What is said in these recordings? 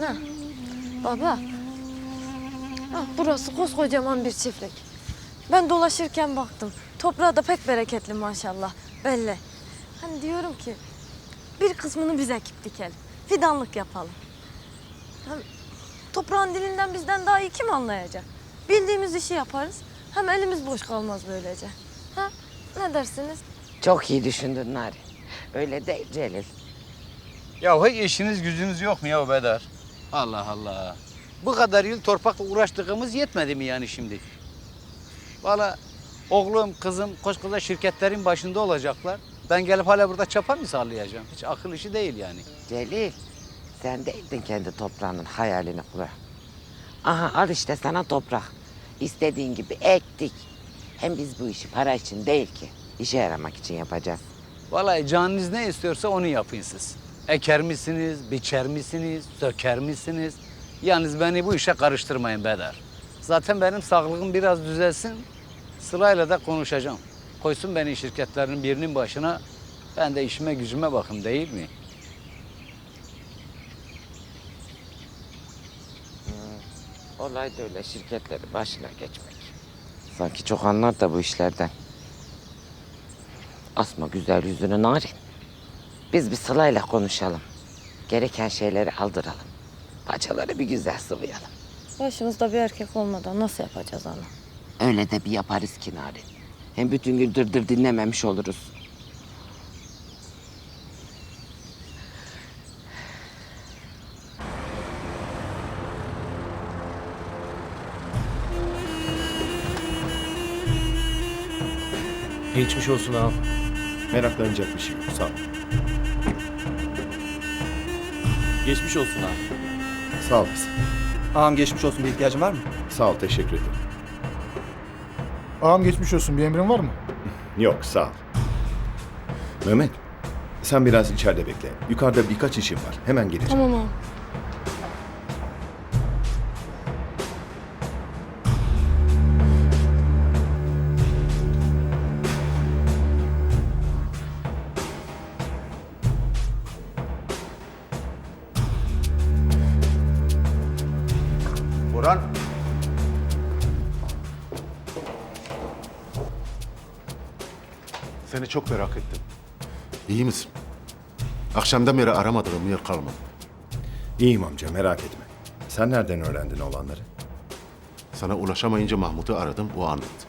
Ha, baba. Ha, burası koskocaman bir çiftlik. Ben dolaşırken baktım. Toprağı da pek bereketli maşallah. Belli. Hani diyorum ki bir kısmını biz ekip dikelim. Fidanlık yapalım. Hem toprağın dilinden bizden daha iyi kim anlayacak? Bildiğimiz işi yaparız. Hem elimiz boş kalmaz böylece. Ha? Ne dersiniz? Çok iyi düşündün Nari. Öyle değil Celil. Ya hiç işiniz gücünüz yok mu ya Bedar? Allah Allah. Bu kadar yıl torpakla uğraştığımız yetmedi mi yani şimdi? Valla oğlum, kızım koskoca şirketlerin başında olacaklar. Ben gelip hala burada çapa mı sallayacağım? Hiç akıl işi değil yani. Celil, sen değildin kendi toprağının hayalini kuran. Aha al işte sana toprak. İstediğin gibi ektik. Hem biz bu işi para için değil ki. işe yaramak için yapacağız. Vallahi canınız ne istiyorsa onu yapın siz. Eker misiniz, biçer misiniz, söker misiniz? Yalnız beni bu işe karıştırmayın Bedar. Zaten benim sağlığım biraz düzelsin. Sırayla da konuşacağım. Koysun beni şirketlerin birinin başına. Ben de işime gücüme bakın değil mi? Olay da öyle şirketleri başına geçmek. Sanki çok anlar da bu işlerden. Asma güzel yüzünü Narin. Biz bir Sıla'yla konuşalım. Gereken şeyleri aldıralım. Paçaları bir güzel sıvayalım. Başımızda bir erkek olmadan nasıl yapacağız onu? Öyle de bir yaparız ki Narin. Hem bütün gün dırdır dinlememiş oluruz. Geçmiş olsun ağam. Meraklanacak bir şey yok. Sağ ol. Geçmiş olsun ağam. Sağ olasın. Ağam geçmiş olsun bir ihtiyacın var mı? Sağ ol. Teşekkür ederim. Ağam geçmiş olsun. Bir emrin var mı? Yok sağ ol. Mehmet. Sen biraz içeride bekle. Yukarıda birkaç işim var. Hemen geleceğim. Tamam ağam. Burhan. Seni çok merak ettim. İyi misin? Akşamdan beri aramadığım yer kalmadı. İyiyim amca merak etme. Sen nereden öğrendin olanları? Sana ulaşamayınca Mahmut'u aradım, o anlattı.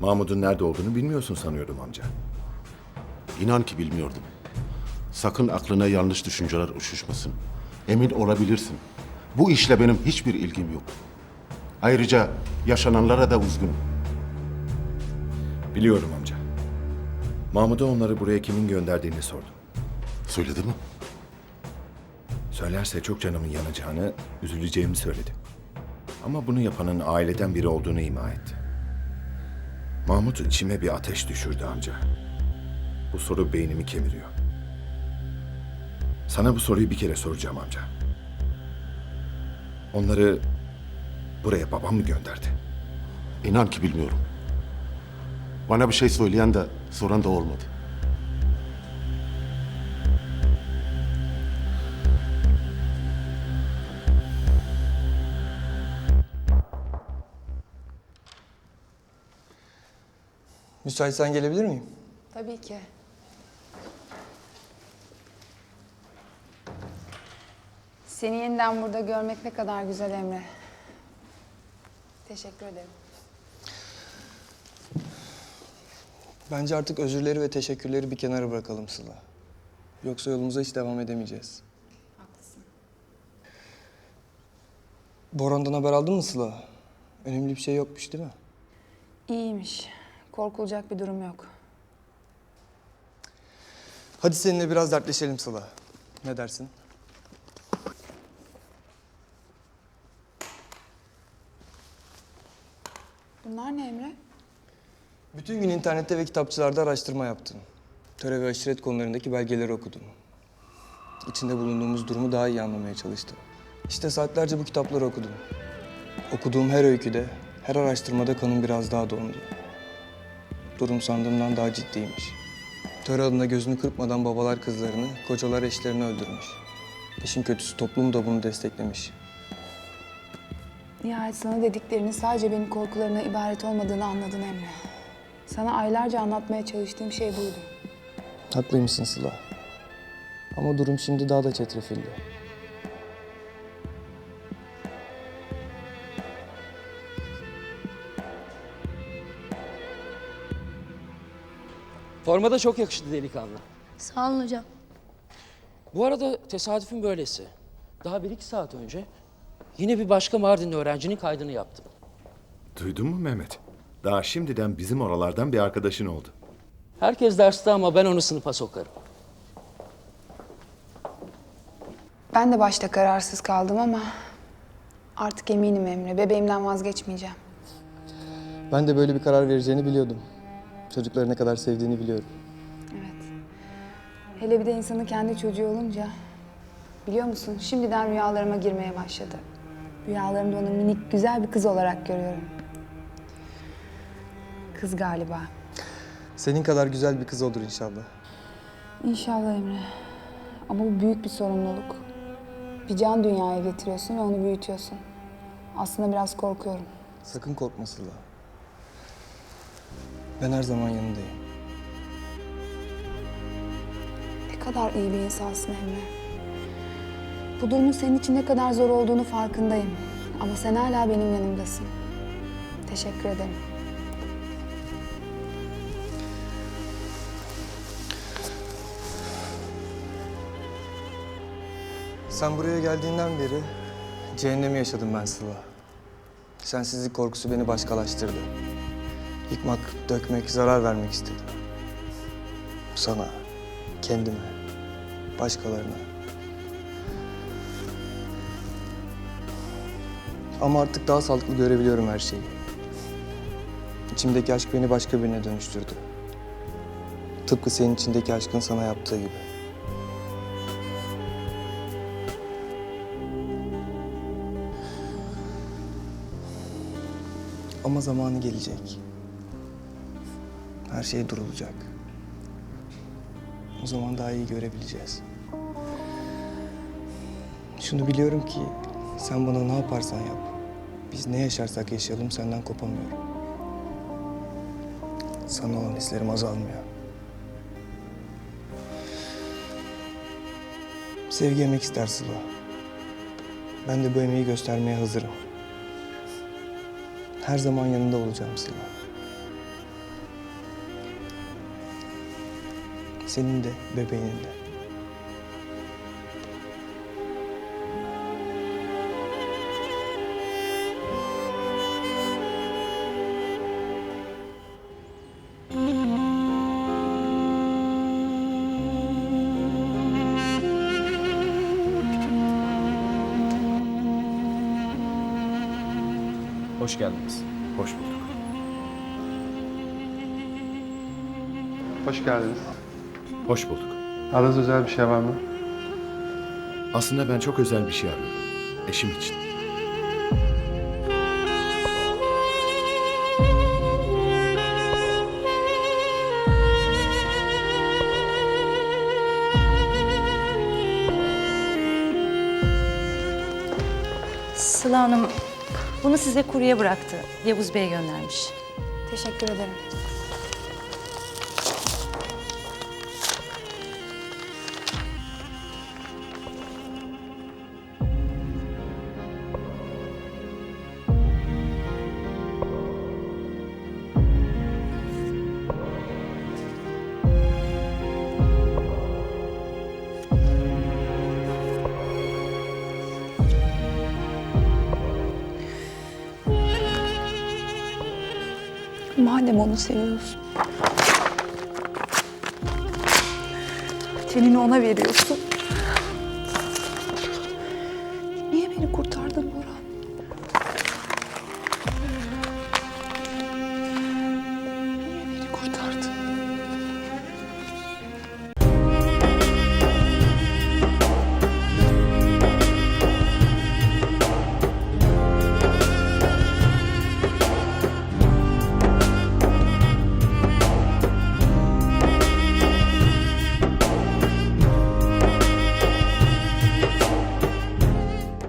Mahmud'un nerede olduğunu bilmiyorsun sanıyordum amca. İnan ki bilmiyordum. Sakın aklına yanlış düşünceler uçuşmasın. Emin olabilirsin. Bu işle benim hiçbir ilgim yok. Ayrıca yaşananlara da üzgünüm. Biliyorum amca. Mahmud'a onları buraya kimin gönderdiğini sordum. Söyledi mi? Söylerse çok canımın yanacağını, üzüleceğimi söyledi. Ama bunu yapanın aileden biri olduğunu ima etti. Mahmut içime bir ateş düşürdü amca. Bu soru beynimi kemiriyor. Sana bu soruyu bir kere soracağım amca. Onları buraya babam mı gönderdi? İnan ki bilmiyorum. Bana bir şey söyleyen de soran da olmadı. Müsaitsen gelebilir miyim? Tabii ki. Seni yeniden burada görmek ne kadar güzel Emre. Teşekkür ederim. Bence artık özürleri ve teşekkürleri bir kenara bırakalım Sıla. Yoksa yolumuza hiç devam edemeyeceğiz. Haklısın. Boran'dan haber aldın mı Sıla? Önemli bir şey yokmuş değil mi? İyiymiş. Korkulacak bir durum yok. Hadi seninle biraz dertleşelim Sıla. Ne dersin? Bunlar ne Emre? Bütün gün internette ve kitapçılarda araştırma yaptım. Töre ve aşiret konularındaki belgeleri okudum. İçinde bulunduğumuz durumu daha iyi anlamaya çalıştım. İşte saatlerce bu kitapları okudum. Okuduğum her öyküde, her araştırmada kanım biraz daha dondu. Durum sandığımdan daha ciddiymiş. Töre adına gözünü kırpmadan babalar kızlarını, kocalar eşlerini öldürmüş. İşin kötüsü toplum da bunu desteklemiş. Nihayet sana dediklerinin sadece benim korkularına ibaret olmadığını anladın Emre. Sana aylarca anlatmaya çalıştığım şey buydu. Haklıymışsın Sıla. Ama durum şimdi daha da çetrefilli. Formada çok yakıştı delikanlı. Sağ olun hocam. Bu arada tesadüfün böylesi. Daha bir iki saat önce yine bir başka Mardinli öğrencinin kaydını yaptım. Duydun mu Mehmet? Daha şimdiden bizim oralardan bir arkadaşın oldu. Herkes derste ama ben onu sınıfa sokarım. Ben de başta kararsız kaldım ama artık eminim Emre. Bebeğimden vazgeçmeyeceğim. Ben de böyle bir karar vereceğini biliyordum. Çocukları ne kadar sevdiğini biliyorum. Evet. Hele bir de insanın kendi çocuğu olunca biliyor musun şimdiden rüyalarıma girmeye başladı. Rüyalarımda onu minik güzel bir kız olarak görüyorum. Kız galiba. Senin kadar güzel bir kız olur inşallah. İnşallah Emre. Ama bu büyük bir sorumluluk. Bir can dünyaya getiriyorsun ve onu büyütüyorsun. Aslında biraz korkuyorum. Sakın korkma Sıla. Ben her zaman yanındayım. Ne kadar iyi bir insansın Emre. Bu durumun senin için ne kadar zor olduğunu farkındayım. Ama sen hala benim yanımdasın. Teşekkür ederim. Sen buraya geldiğinden beri cehennemi yaşadım ben Sıla. Sensizlik korkusu beni başkalaştırdı. Yıkmak, dökmek, zarar vermek istedim. Sana, kendime, başkalarına. Ama artık daha sağlıklı görebiliyorum her şeyi. İçimdeki aşk beni başka birine dönüştürdü. Tıpkı senin içindeki aşkın sana yaptığı gibi. Ama zamanı gelecek. Her şey durulacak. O zaman daha iyi görebileceğiz. Şunu biliyorum ki sen bana ne yaparsan yap. Biz ne yaşarsak yaşayalım senden kopamıyorum. Sana olan hislerim azalmıyor. Sevgi emek ister Sıla. Ben de bu emeği göstermeye hazırım. Her zaman yanında olacağım Sıla. Senin de, bebeğinin de. Hoş geldiniz. Hoş bulduk. Hoş geldiniz. Hoş bulduk. Aranızda özel bir şey var mı? Aslında ben çok özel bir şey arıyorum. Eşim için. Sıla Hanım bunu size kurye bıraktı. Yavuz Bey göndermiş. Teşekkür ederim. Madem onu seviyorsun. Tenini ona veriyorsun.